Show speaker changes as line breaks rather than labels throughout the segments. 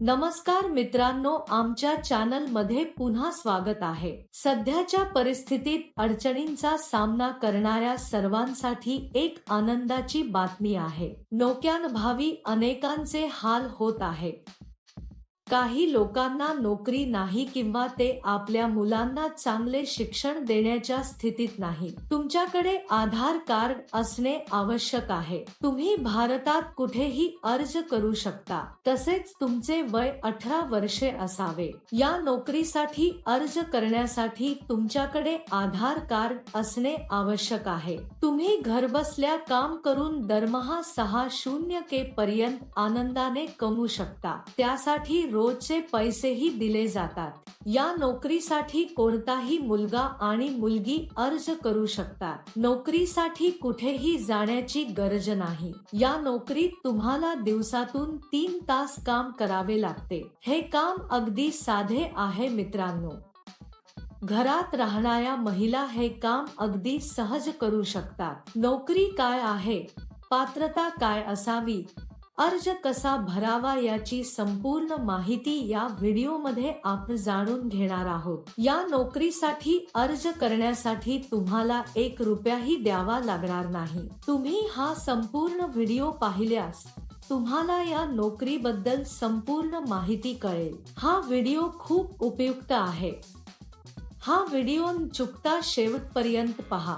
नमस्कार मित्रांनो आमच्या चॅनलमध्ये पुन्हा स्वागत आहे. सध्याच्या परिस्थितीत अडचणींचा सामना करणाऱ्या सर्वांसाठी एक आनंदाची बातमी आहे. नोक्यानभावी अनेकांचे हाल होत आहे. काही लोकांना नोकरी नाही किंवा ते आपल्या मुलांना चांगले शिक्षण देण्याच्या स्थितीत नाही. तुमच्याकडे आधार कार्ड असणे आवश्यक आहे. तुम्ही भारतात कुठेही अर्ज करू शकता. तसेच तुमचे वय अठरा वर्षे असावे. या नोकरीसाठी अर्ज करण्यासाठी तुमच्याकडे आधार कार्ड असणे आवश्यक आहे. तुम्ही घरबसल्या काम करून दरमहा सहा शून्य के पर्यंत आनंदाने कमवू शकता. त्यासाठी रोजचे पैसेही दिले जातात. या नोकरीसाठी कोणताही मुलगा आणि मुलगी अर्ज करू शकतात. नोकरीसाठी कुठेही जाण्याची गरज नाही. या नोकरीत तुम्हाला दिवसातून तीन तास काम करावे लागते. हे काम अगदी साधे आहे मित्रांनो. घरात राहणाऱ्या महिला हे काम अगदी सहज करू शकतात. नोकरी काय आहे? पात्रता काय असावी? अर्ज कसा भरावा याची संपूर्ण माहिती या व्हिडिओमध्ये आपण जाणून घेणार आहोत. या नोकरीसाठी अर्ज करण्यासाठी तुम्हाला एक रुपयाही द्यावा लागणार नाही. तुम्ही हा संपूर्ण व्हिडिओ पाहिल्यास तुम्हाला या नोकरीबद्दल संपूर्ण माहिती कळेल. हा व्हिडिओ खूप उपयुक्त आहे. हा व्हिडिओ चुकता शेवटपर्यंत पहा.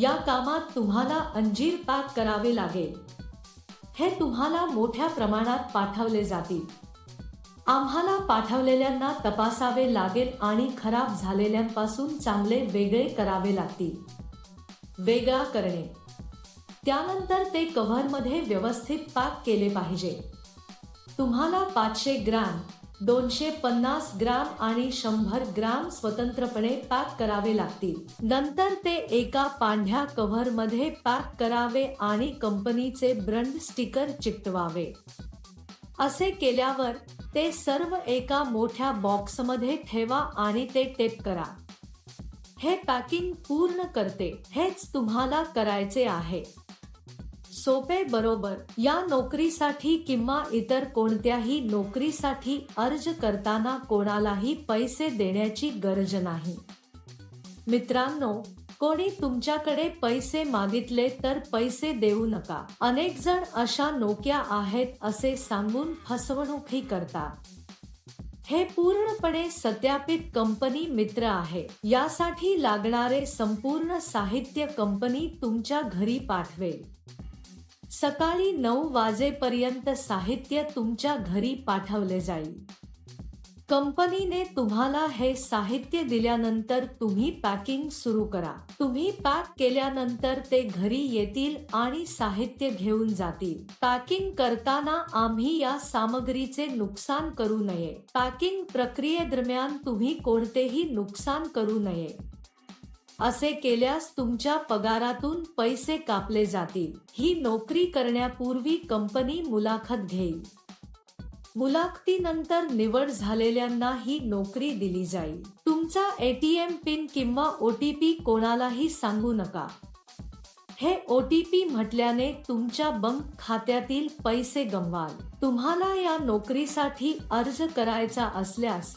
या कामात तुम्हाला अंजीर पॅक करावे लागेल. हे तुम्हाला मोठ्या प्रमाणात पाठवले जातील. आम्हाला पाठवलेल्यांना तपासावे लागेल आणि खराब झालेल्यांपासून चांगले वेगळे करावे लागतील. वेगळा करणे. त्यानंतर ते कव्हरमध्ये व्यवस्थित पॅक केले पाहिजे. तुम्हाला पाचशे ग्रॅम दोनशे पन्नास ग्राम आणि शंभर ग्राम स्वतंत्रपणे पॅक करावे लागतील. नंतर ते एका पांढ्या कव्हरमध्ये पॅक करावे आणि कंपनीचे ब्रँड स्टिकर चिकटवावे. असे केल्यावर ते सर्व एका मोठ्या बॉक्समध्ये ठेवा आणि ते टेप करा. हे पॅकिंग पूर्ण करते हेच तुम्हाला करायचे आहे. सोपे बरोबर. या नोकरीसाठी किंवा इतर कोणत्याही नोकरीसाठी अर्ज करताना कोणालाही पैसे देण्याची गरज नाही. मित्रांनो कोणी तुमच्याकडे पैसे मागितले तर पैसे देऊ नका. अनेक जण अशा नोक्या आहेत असे सांगून फसवणूकही करतात. हे पूर्णपणे सत्यापित कंपनी मित्र आहे. यासाठी लागणारे संपूर्ण साहित्य कंपनी तुमच्या घरी पाठवेल. सकाळी नऊ वाजेपर्यंत साहित्य तुमच्या घरी पाठवले जाईल. कंपनीने तुम्हाला हे साहित्य दिल्यानंतर तुम्ही पॅकिंग सुरू करा. तुम्ही पॅक केल्यानंतर ते घरी येतील आणि साहित्य घेऊन जातील. पॅकिंग करताना आम्ही या सामग्रीचे नुकसान करू नये. पॅकिंग प्रक्रियेदरम्यान तुम्ही कोणतेही नुकसान करू नये. असे केल्यास तुमच्या पगारातून पैसे कापले जातील. ही नोकरी करण्यापूर्वी कंपनी मुलाखत घेईल. मुलाखतीनंतर निवड झालेल्यांना ही नोकरी दिली जाईल. तुमचा एटीएम पिन किंवा ओटीपी कोणालाही सांगू नका. हे ओटीपी म्हटल्याने तुमच्या बँक खात्यातील पैसे गमवाल. तुम्हाला या नोकरीसाठी अर्ज करायचा असल्यास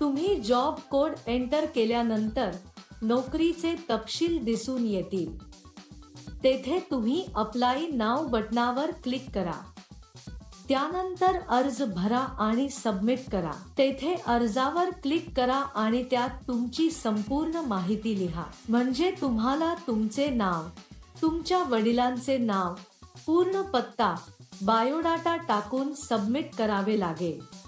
तुम्ही जॉब कोड एंटर केल्यानंतर नोकरीचे तपशील दिसून येतील. तेथे तुम्ही अप्लाय नाव बटनावर क्लिक करा. त्यानंतर अर्ज भरा आणि सबमिट करा. तेथे अर्जावर क्लिक करा आणि त्यात तुमची संपूर्ण माहिती लिहा. म्हणजे तुम्हाला तुमचे नाव तुमच्या वडिलांचे नाव पूर्ण पत्ता बायोडाटा टाकून सबमिट करावे लागेल.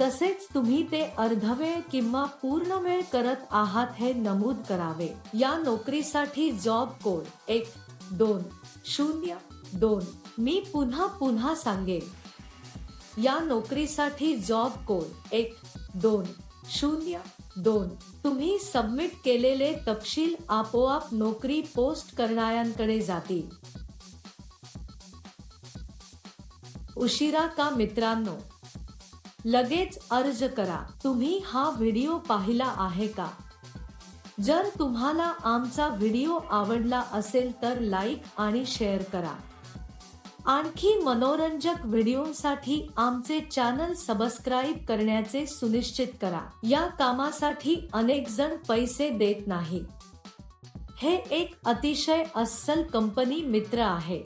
तसेच तुम्ही ते अर्धवेळ किंवा पूर्ण वेळ करत आहात हे नमूद करावे. या नोकरीसाठी जॉब कोड एक दोन शून्य दोन. मी पुन्हा पुन्हा सांगेन. या नोकरीसाठी जॉब कोड एक दोन शून्य दोन. तुम्ही सबमिट केलेले तपशील आपोआप नोकरी पोस्ट करणाऱ्यांकडे जातील. उशिरा का मित्रांनो? लगेच अर्ज करा. तुम्ही हा व्हिडिओ पाहिला आहे का? जर तुम्हाला आमचा व्हिडिओ आवडला असेल तर लाईक आणि शेअर करा. आणखी मनोरंजक व्हिडिओसाठी आमचे चॅनल सबस्क्राईब करण्याचे सुनिश्चित करा. या कामासाठी अनेक जण पैसे देत नाही हे एक अतिशय अस्सल कंपनी मित्र आहे.